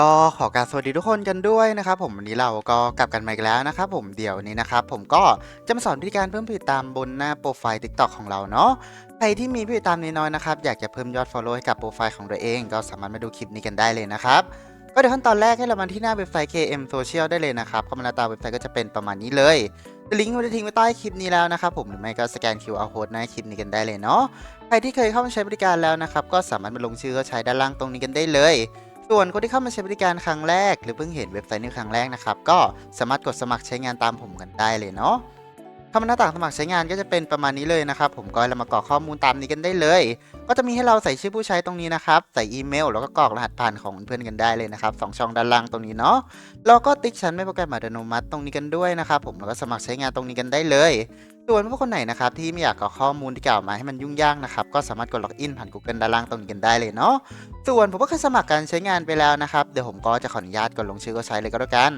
ก็ขอการสวัสดีทุกคนกันด้วยนะครับผมวันนี้เราก็กลับกันมาอีกแล้วนะครับผมเดี๋ยวนี้นะครับผมก็จะมาสอนวิธีการเพิ่มผู้ติดตามบนหน้าโปรไฟล์ TikTok ของเราเนาะใครที่มีผู้ติดตามน้อยๆนะครับอยากจะเพิ่มยอด Follow ให้กับโปรไฟล์ของตัวเอง ก็สามารถมาดูคลิปนี้กันได้เลยนะครับก็เดี๋ยวขั้นตอนแรกให้เรามาที่หน้าเว็บไซต์ KM Social ได้เลยนะครับเข้ามาหน้าตาเว็บไซต์ก็จะเป็นประมาณนี้เลยลิงก์เราจะทิ้งไว้ใต้คลิปนี้แล้วนะครับผมหรือไม่ก็สแกน QR code หน้าคลิปนี้กันได้เลยเนาะใครที่เคยเข้ามาใช้บริการแล้วนะครับก็สามารถมาลงชื่อใช้ด้านล่างตรงนี้กันได้เลย ส่วนคนที่เข้ามาใช้บริการครั้งแรก หรือเพิ่งเห็นเว็บไซต์นี้ครั้งแรกนะครับ ก็สามารถกดสมัครใช้งานตามผมกันได้เลยเนาะ คำหน้าต่างสมัครใช้งานก็จะเป็นประมาณนี้เลยนะครับ ผมก็เรามากรอกข้อมูลตามนี้กันได้เลย ก็จะมีให้เราใส่ชื่อผู้ใช้ตรงนี้นะครับ ใส่อีเมล แล้วก็กรอกรหัสผ่านของเพื่อนกันได้เลยนะครับสองช่องด้านล่างตรงนี้เนาะแล้วก็ติ๊กชั้นไม่โปรแกรมอัตโนมัติตรงนี้กันด้วยนะครับผมแล้วก็สมัครใช้งานตรงนี้กันได้เลยส่วนผู้คนไหนนะครับที่ไม่อยากกรอกข้อมูลที่กล่าวมาให้มันยุ่งยากนะครับก็สามารถกดล็อกอินผ่าน Google ด้านล่างตรงนี้กันได้เลยเนาะส่วนผมก็เคยสมัครการใช้งานไปแล้วนะครับเดี๋ยวผมก็จะขออนุญาตกดลงชื่อก็ใช้เลยก็แล้วกัน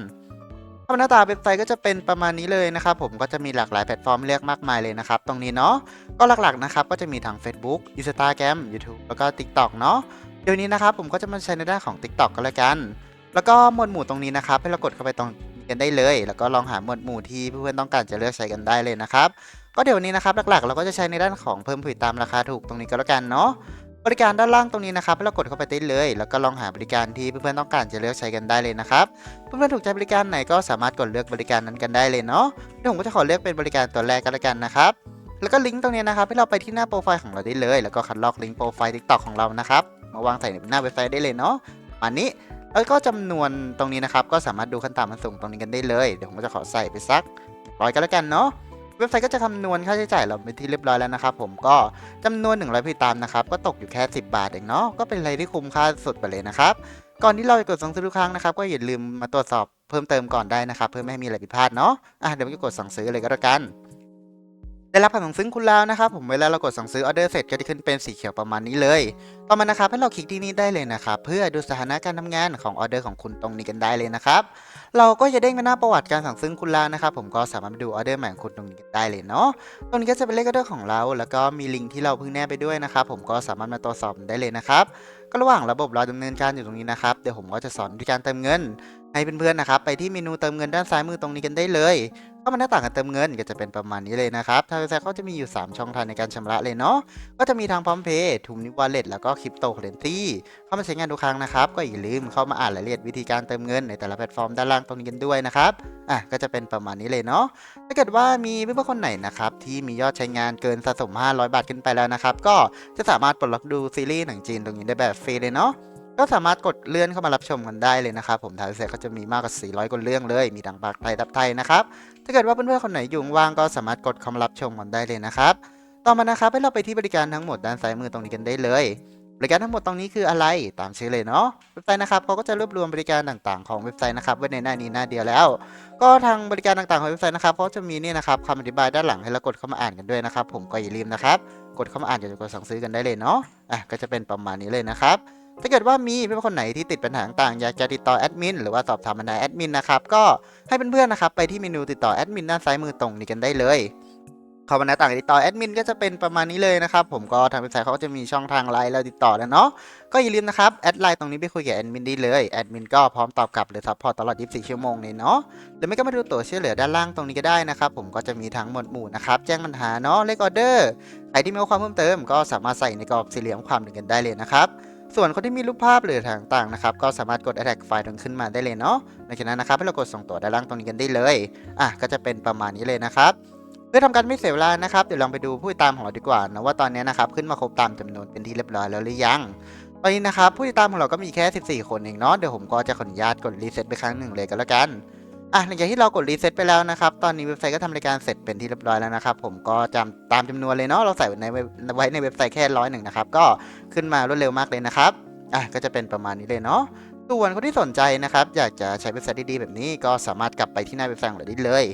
หน้าตาเว็บไซต์ก็จะเป็นประมาณนี้เลยนะครับผมก็จะมีหลากหลายแพลตฟอร์มเลือกมากมายเลยนะครับตรงนี้เนาะก็หลักๆนะครับก็จะมีทั้ง Facebook Instagram YouTube แล้วก็ TikTok เนาะเดี๋ยวนี้นะครับผมก็จะมาใช้ในด้านของ TikTok ก็แล้วกัน แล้วก็หมวดหมู่ตรงนี้นะครับให้เรากดเข้าไปตรงนี้กันได้เลย แล้วก็ลองหาหมวดหมู่ที่เพื่อนๆต้องการจะเลือกใช้กันได้เลยนะครับก็เดี๋ยวนี้นะครับหลักๆ เราก็จะใช้ในด้านของเพิ่มผลิตตามราคาถูกตรงนี้ก็แล้วกันเนาะ บริการด้านล่างตรงนี้นะครับให้เรากดเข้าไปได้เลย แล้วก็ลองหาบริการที่เพื่อนๆต้องการจะเลือกใช้กันได้เลยนะครับเพื่อนๆถูกใจบริการไหนก็สามารถกดเลือกบริการนั้นกันได้เลยเนาะเดี๋ยวผมก็จะขอเลือกเป็นบริการตัวแรกก็แล้วกันนะครับแล้วก็ลิงก์ตรงนี้นะครับให้เราไปที่หน้าโปรไฟล์ของเราได้เลย แล้วก็คัดลอกลิงก์โปรไฟล์ TikTok ของเรานะครับมาวางใส่ในหน้าเว็บไซต์ได้เลยเนาะอันนี้แล้วก็จำนวนตรงนี้นะครับก็สามารถดูขั้นต่ำขั้นสูงตรงนี้กันได้เลยเดี๋ยวผมก็จะขอใส่ไปสักร้อยก็แล้วกันเนาะ เว็บไซต์ก็จะคำนวณค่าใช้จ่ายเราไปที่เรียบร้อยแล้วนะครับผมก็จำนวน 100พิตามนะครับก็ตกอยู่แค่ 10 บาทเองเนาะก็เป็นอะไรที่คุ้มค่าสุดไปเลยนะครับก่อนที่เราจะกดสั่งซื้อทุกครั้งนะครับก็อย่าลืมมาตรวจสอบเพิ่มเติมก่อนได้นะครับเพื่อไม่ให้มีอะไรผิดพลาดเนาะอะเดี๋ยวไปกดสั่งซื้อเลยก็แล้วกัน ได้รับคำสั่งซื้อคุณแล้วนะครับผมเวลาเรากดสั่งซื้อออเดอร์เสร็จก็จะขึ้นเป็นสีเขียวประมาณนี้เลย ต่อมานะครับให้เราคลิกที่นี่ได้เลยนะครับเพื่อดูสถานะการทำงานของออเดอร์ของคุณตรงนี้กันได้เลยนะครับเราก็จะเด้งไปหน้าประวัติการสั่งซื้อคุณแล้วนะครับผมก็สามารถไปดูออเดอร์ใหม่ของคุณตรงนี้กันได้เลยเนาะตรงนี้ก็จะเป็นเลขออเดอร์ของเรา แล้วก็มีลิงก์ที่เราเพิ่งแนบไปด้วยนะครับผมก็สามารถมาตรวจสอบได้เลยนะครับก็ระหว่างระบบเราดำเนินการอยู่ตรงนี้นะครับเดี๋ยวผมก็จะสอนวิธีการเติมเงินให้เพื่อนๆนะครับไปที่เมนูเติมเงินด้านซ้ายมือตรงนี้กันได้เลยเข้ามาหน้าต่างการเติมเงินก็จะเป็นประมาณนี้เลยนะครับทางเว็บไซต์เขาจะมีอยู่ 3 ช่องทางในการชำระเลยเนาะก็จะมีทางพร้อมเพย์ทูมิวอลเล็ตแล้วก็คริปโตเคอเรนซีเข้ามาใช้งานทุกครั้งนะครับ ก็อย่าลืมเข้ามาอ่านรายละเอียดวิธีการเติมเงินในแต่ละแพลตฟอร์มด้านล่างตรงนี้กันด้วยนะครับอะก็จะเป็นประมาณนี้เลยเนาะถ้าเกิดว่ามีเพื่อนๆคนไหนนะครับที่มียอดใช้งานเกินสะสม 500 บาทขึ้นไปแล้วนะครับก็จะสามารถปลดล็อกดูซีรีส์หนังจีนตรงนี้ได้แบบฟรีเลยเนาะ ก็สามารถกดเลื่อนเข้ามารับชมกันได้เลยนะครับผมทางเซต์เขาจะมีมากกว่า 400กว่าเรื่องเลย มีทั้งภาคไทยทับไทยนะครับ ถ้าเกิดว่าเพื่อนๆคนไหนอยู่ว่างก็สามารถกดเข้ามารับชมกันได้เลยนะครับ ต่อมานะครับให้เราไปที่บริการทั้งหมดด้านซ้ายมือตรงนี้กันได้เลยบริการทั้งหมดตรงนี้คืออะไรตามชื่อเลยเนาะเว็บไซต์นะครับเขาก็จะรวบรวมบริการต่างๆของเว็บไซต์นะครับไว้ในหน้านี้หน้าเดียวแล้ว ก็ทางบริการต่างๆของเว็บไซต์นะครับเขาจะมีนี่นะครับคำอธิบายด้านหลังให้เรากดเข้ามาอ่านกันด้วยนะครับ ผมก็อย่าลืมนะครับ กดเข้ามาอ่านจะกดสั่งซื้อกันได้เลยเนาะอะก็จะเป็นประมาณนี้เลยนะครับ ถ้าเกิดว่ามีเพื่อนคนไหนที่ติดปัญหาต่างๆ อยากจะติดต่อแอดมินหรือว่าสอบถามปัญหาแอดมินนะครับ ก็ให้เพื่อนๆนะครับไปที่เมนูติดต่อแอดมินด้านซ้ายมือตรงนี้กันได้เลยเข้ามาหน้าต่างติดต่อแอดมินก็จะเป็นประมาณนี้เลยนะครับ ผมก็ทางเว็บไซต์เขาก็จะมีช่องทางไลน์เราติดต่อแล้วเนาะก็อย่าลืมนะครับแอดไลน์ตรงนี้ไปคุยกับแอดมินได้เลยแอดมินก็พร้อมตอบกลับหรือซัพพอร์ตตลอด 24 ชั่วโมงเลยเนาะหรือไม่ก็มาดูตัวช่วยเหลือด้านล่างตรงนี้ก็ได้นะครับ ผมก็จะมีทั้งหมวดหมู่นะครับแจ้งปัญหาเนาะเลขออเดอร์ใครที่มีความเพิ่มเติมก็สามารถใส่ในกรอบสี่เหลี่ยมความหนึ่งกันได้เลยนะครับ ส่วนคนที่มีรูปภาพหรือต่างๆนะครับก็สามารถกด attach ไฟล์ตรงขึ้นมาได้เลยเนาะในจากนั้นนะครับให้เรากดส่งตัวด้านล่างตรงนี้กันได้เลยอะก็จะเป็นประมาณนี้เลยนะครับเพื่อทำการไม่เสียเวลานะครับเดี๋ยวลองไปดูผู้ติดตามของเราดีกว่านะว่าตอนนี้นะครับขึ้นมาครบตามจำนวนเป็นที่เรียบร้อยแล้วหรือยังตอนนี้นะครับผู้ติดตามของเราก็มีแค่ 14 คนเองเนาะเดี๋ยวผมก็จะขออนุญาตกดรีเซ็ตไปครั้งหนึ่งเลยก็แล้วกัน อะหลังจากที่เรากดรีเซ็ตไปแล้วนะครับ ตอนนี้เว็บไซต์ก็ทำรายการเสร็จเป็นที่เรียบร้อยแล้วนะครับ ผมก็จำตามจำนวนเลยเนาะเราใส่ไว้ในเว็บไว้ในเว็บไซต์แค่ร้อยหนึ่งนะครับ ก็ขึ้นมารวดเร็วมากเลยนะครับอะก็จะเป็นประมาณนี้เลยเนาะส่วนคนที่สนใจนะครับ อยากจะใช้เว็บไซต์ดีๆแบบนี้ก็สามารถกลับไปที่หน้าเว็บไซต์ของเราได้เลย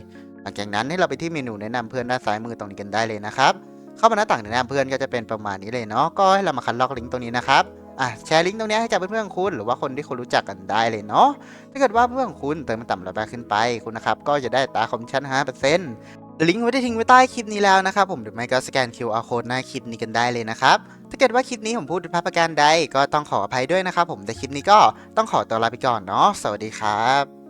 หลังจากนั้นให้เราไปที่เมนูแนะนำเพื่อนด้านซ้ายมือตรงนี้กันได้เลยนะครับ เข้ามาหน้าต่างแนะนำเพื่อนก็จะเป็นประมาณนี้เลยเนาะก็ให้เรามาคัดลอกลิงก์ตรงนี้นะครับ อะแชร์ลิงก์ตรงนี้ให้กับเพื่อนๆคุณ หรือว่าคนที่คุณรู้จักกันได้เลยเนาะถ้าเกิดว่าเพื่อนคุณเติมมันต่ำระดับขึ้นไปคุณนะครับก็จะได้ตาคอมชั่น5%หลิงก์ไว้ได้ทิ้งไว้ใต้คลิปนี้แล้วนะครับผมหรือไม่ก็สแกน QR code หน้าคลิปนี้กันได้เลยนะครับถ้าเกิดว่าคลิปนี้ผมพูดผิดพลาดประการใดก็ต้องขออภัยด้วยนะครับผมแต่คลิปนี้ก็ต้องขอตัวลาไปก่อนเนาะสวัสดีครับ